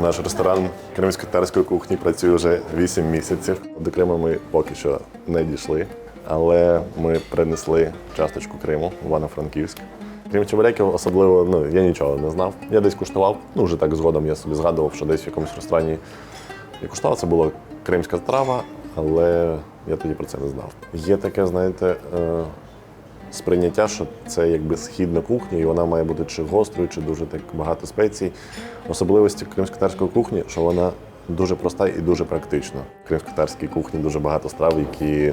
Наш ресторан кримсько-татарської кухні працює вже 8 місяців. До Криму ми поки що не дійшли, але ми принесли часточку Криму в Івано-Франківськ. Крім чебуреків, особливо ну, я нічого не знав. Я десь куштував. Ну, вже так згодом я собі згадував, що десь в якомусь ресторані я куштував. Це була кримська страва, але я тоді про це не знав. Є таке, знаєте, е, сприйняття, що це якби східна кухня, і вона має бути чи гострою, чи дуже так багато спецій. Особливості кримсько-татарської кухні, що вона дуже проста і дуже практична. В кримсько-татарській кухні дуже багато страв, які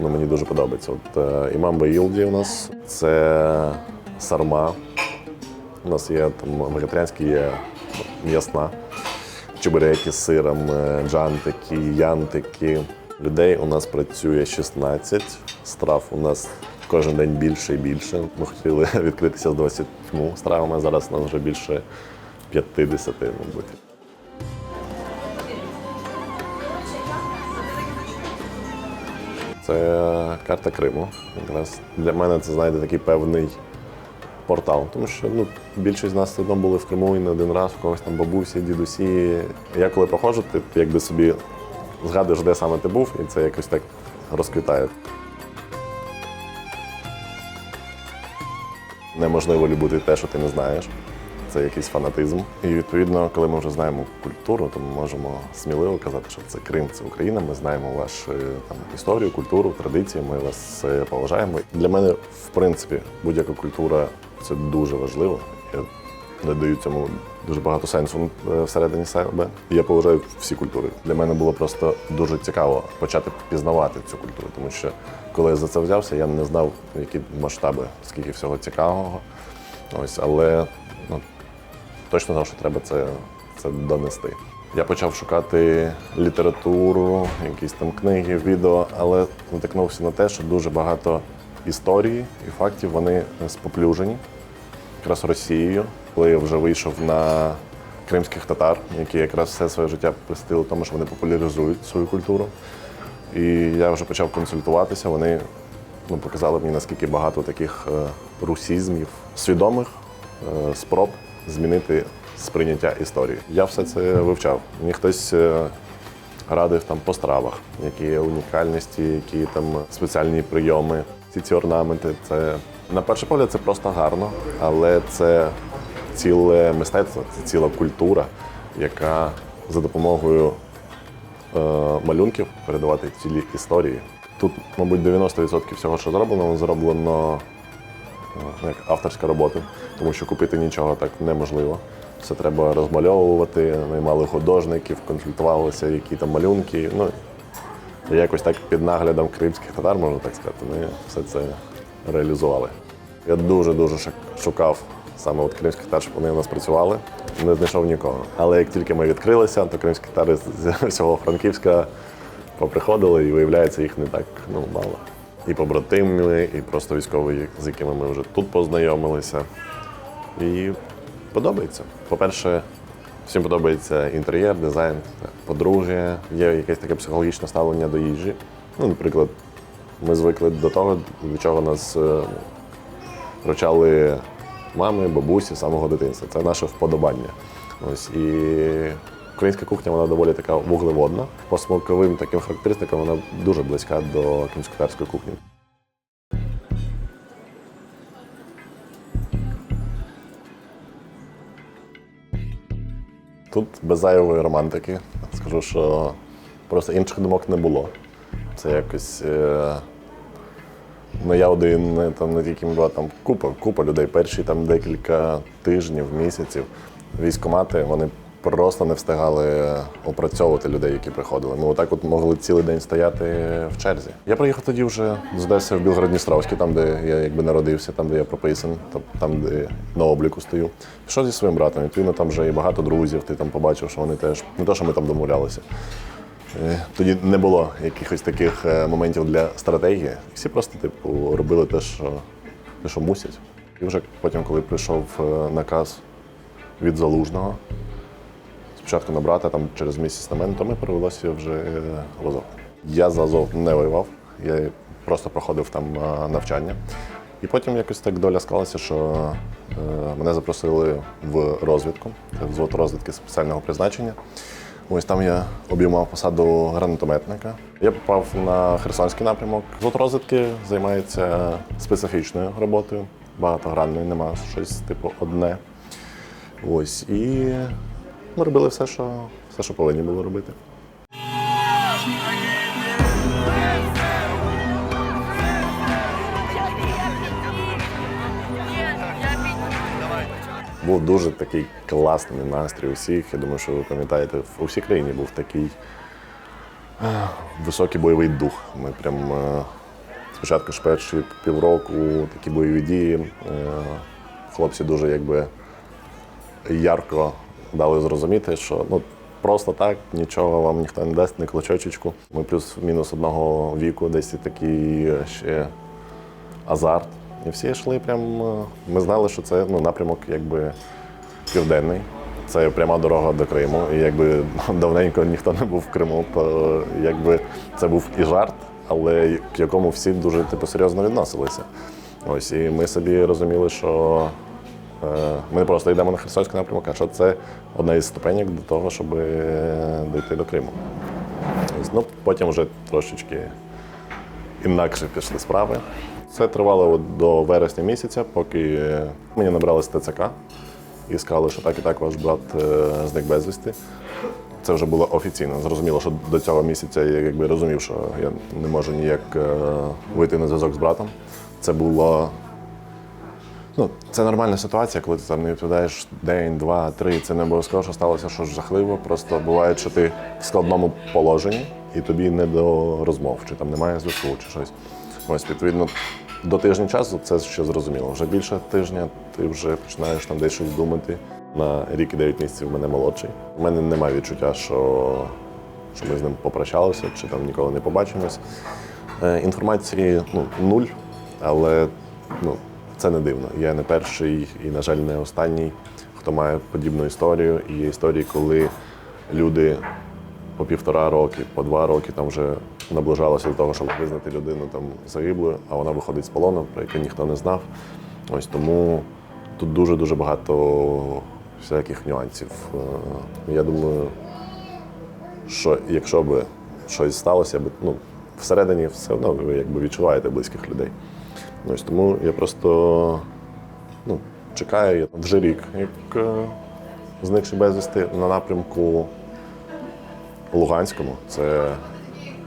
ну, мені дуже подобаються. От е, імам Баїлді у нас це сарма. У нас є там вегетаріанські, є м'ясна, чебуреки з сиром, е, джантики, янтики. Людей у нас працює 16, страв у нас кожен день більше і більше. Ми хотіли відкритися з 20 стравами, зараз нас вже більше 50, мабуть. Це карта Криму. Якраз для мене це знаєте такий певний портал. Тому що ну, більшість з нас все були в Криму і не один раз, у когось там бабусі, дідусі. Я коли проходжу, ти якби собі згадуєш, де саме ти був, і це якось так розквітає. Неможливо любити те, що ти не знаєш. Це якийсь фанатизм. І відповідно, коли ми вже знаємо культуру, то ми можемо сміливо казати, що це Крим, це Україна. Ми знаємо вашу там історію, культуру, традиції. Ми вас е, поважаємо. Для мене, в принципі, будь-яка культура це дуже важливо. Я надаю цьому дуже багато сенсу е, всередині себе. Я поважаю всі культури. Для мене було просто дуже цікаво почати пізнавати цю культуру, тому що коли я за це взявся, я не знав, які масштаби, скільки всього цікавого. Ось, але ну, точно знав, що треба це, це донести. Я почав шукати літературу, якісь там книги, відео, але натикнувся на те, що дуже багато історій і фактів вони споплюжені якраз Росією, коли я вже вийшов на кримських татар, які якраз все своє життя присвятили тому, що вони популяризують свою культуру. І я вже почав консультуватися. Вони ну, показали мені, наскільки багато таких е, русізмів, свідомих е, спроб змінити сприйняття історії. Я все це вивчав. Мені хтось е, радив там по стравах, які є унікальності, які там спеціальні прийоми. Ці ці орнаменти. Це на перший погляд це просто гарно, але це ціле мистецтво, це ціла культура, яка за допомогою е, малюнків передавати цілі історії. Тут, мабуть, 90% всього, що зроблено, зроблено е, як авторська робота, тому що купити нічого так неможливо. Все треба розмальовувати, наймали художників, консультувалися, які там малюнки. Ну, якось так під наглядом кримських татар, можна так сказати, ми все це реалізували. Я дуже-дуже шукав саме от кримських татар, щоб вони у нас працювали. Не знайшов нікого. Але як тільки ми відкрилися, то кримські татари з всього Франківська поприходили і виявляється, їх не так ну, мало. І побратими, і просто військові, з якими ми вже тут познайомилися. І подобається. По-перше, всім подобається інтер'єр, дизайн. По-друге, є якесь таке психологічне ставлення до їжі. Ну, наприклад, ми звикли до того, до чого нас е, привчали мами, бабусі самого дитинства. Це наше вподобання. Ось і українська кухня вона доволі така вуглеводна. По смаковим таким характеристикам вона дуже близька до кримськотарської кухні. Тут без зайвої романтики. Скажу, що просто інших думок не було. Це якось. Е... Ну, я один, там не тільки була там купа, купа людей. Перші там декілька тижнів, місяців. Військомати вони просто не встигали опрацьовувати людей, які приходили. Ми отак от могли цілий день стояти в черзі. Я приїхав тоді вже з Одеси в Білгород-Дністровський, там, де я якби народився, там, де я прописаний, тобто там, де на обліку стою. Пішов зі своїм братом. Відповідно, там вже і багато друзів. Ти там побачив, що вони теж не то, що ми там домовлялися. Е, Тоді не було якихось таких е, моментів для стратегії. Всі просто, типу, робили те, що, те, що мусять. І вже потім, коли прийшов е, наказ від залужного, спочатку на брата, там через місяць на мене, то ми перевелося вже в Азов. Я за Азов не воював, я просто проходив там навчання. І потім якось так доля склалася, що мене запросили в розвідку, це взвод розвідки спеціального призначення. Ось там я обіймав посаду гранатометника. Я попав на Херсонський напрямок. Взвод розвідки займається специфічною роботою, багатогранною, нема щось типу одне. Ось і ми робили все, що, все, що повинні були робити. Був дуже такий класний настрій у всіх. Я думаю, що ви пам'ятаєте, у всій країні був такий е, високий бойовий дух. Ми прям е, спочатку ж перші півроку такі бойові дії. е, Хлопці дуже якби ярко дали зрозуміти, що ну просто так нічого вам ніхто не дасть, не клочочечку. Ми плюс-мінус одного віку, десь такий ще азарт. І всі йшли прям. е, Ми знали, що це ну, напрямок якби південний. Це пряма дорога до Криму. І якби давненько ніхто не був в Криму, то якби це був і жарт, але к якому всі дуже типу, серйозно відносилися. Ось, і ми собі розуміли, що е, ми просто йдемо на Херсонський напрямок, а що це одна із ступенек до того, щоб е, дійти до Криму. Ось, ну, потім вже трошечки інакше пішли справи. Це тривало до вересня місяця, поки е, мені набрали з ТЦК і сказали, що так і так ваш брат е, зник безвісти. Це вже було офіційно. Зрозуміло, що до цього місяця я якби розумів, що я не можу ніяк е, вийти на зв'язок з братом. Це було. Ну, це нормальна ситуація, коли ти там не відповідаєш день, два, три. Це не обов'язково, що сталося щось жахливо. Просто буває, що ти в складному положенні і тобі не до розмов, чи там немає зв'язку, чи щось. Ось, відповідно, до тижня часу це ще зрозуміло. Вже більше тижня ти вже починаєш там десь щось думати. На рік і 9 місяців в мене молодший. У мене немає відчуття, що, що ми з ним попрощалися, чи там ніколи не побачимось. Е, Інформації ну, нуль, але ну, це не дивно. Я не перший і, на жаль, не останній, хто має подібну історію. І є історії, коли люди по півтора роки, по два роки там вже наближалося до того, щоб визнати людину там загиблою, а вона виходить з полону, про яке ніхто не знав. Ось тому тут дуже-дуже багато всяких нюансів. Е, Я думаю, що якщо б щось сталося, я б, ну, всередині все одно ви якби відчуваєте близьких людей. Ось тому я просто ну, чекаю вже рік, як е, зникши безвісти на напрямку Луганському, це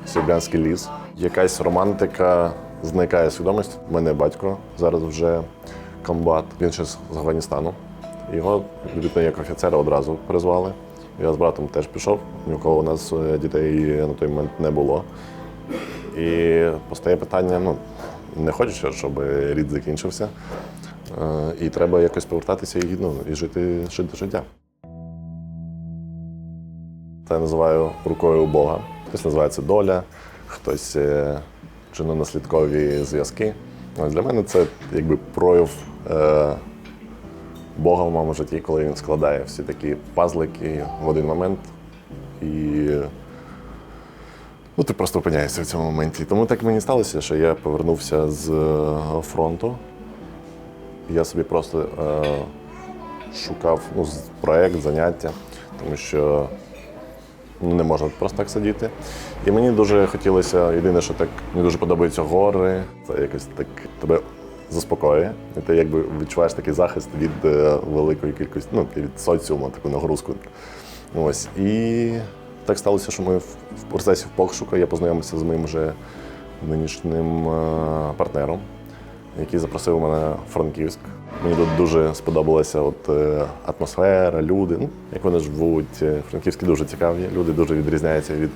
Сєбрянський ліс. Якась романтика зникає свідомість. У мене батько зараз вже комбат, він ще з Афганістану. Його відповідно як офіцера одразу призвали. Я з братом теж пішов, ні у нас е, дітей на той момент не було. І постає питання: ну, не хочеться, щоб рід закінчився. Е, І треба якось повертатися і, ну, і жити, жити життя. Я називаю рукою Бога. Хтось називає це доля, хтось е, чинонаслідкові зв'язки. Для мене це якби прояв е, Бога в моєму житті, коли він складає всі такі пазлики в один момент. І ну, ти просто опиняєшся в цьому моменті. Тому так мені сталося, що я повернувся з е, фронту. Я собі просто е, шукав ну, проект, заняття, тому що ну, не можна просто так сидіти. І мені дуже хотілося, єдине, що так мені дуже подобаються гори. Це якось так тебе заспокоює. І ти якби відчуваєш такий захист від е, великої кількості, ну, від соціуму, таку нагрузку. Ось. І так сталося, що ми в процесі пошуку я познайомився з моїм вже нинішнім е, партнером, який запросив мене в Франківськ. Мені тут дуже сподобалася от, е, атмосфера, люди, ну, як вони живуть. Е, Франківські дуже цікаві, люди дуже відрізняються від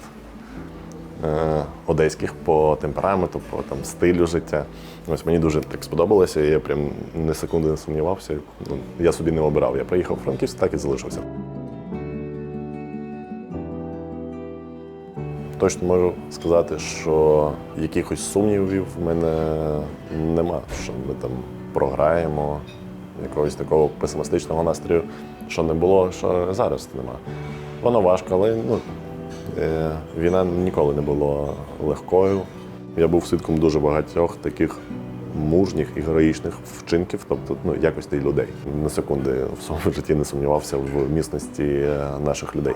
е, одеських по темпераменту, по там, стилю життя. Ось мені дуже так сподобалося, і я прям не секунди не сумнівався. Ну, я собі не обирав. Я приїхав у Франківськ, так і залишився. Точно можу сказати, що якихось сумнівів в мене нема, що ми там програємо, якогось такого песимістичного настрою, що не було, що зараз нема. Воно важко, але ну, е, війна ніколи не була легкою. Я був свідком дуже багатьох таких мужніх і героїчних вчинків, тобто ну, якості людей. На секунди в своєму житті не сумнівався в міцності е, наших людей.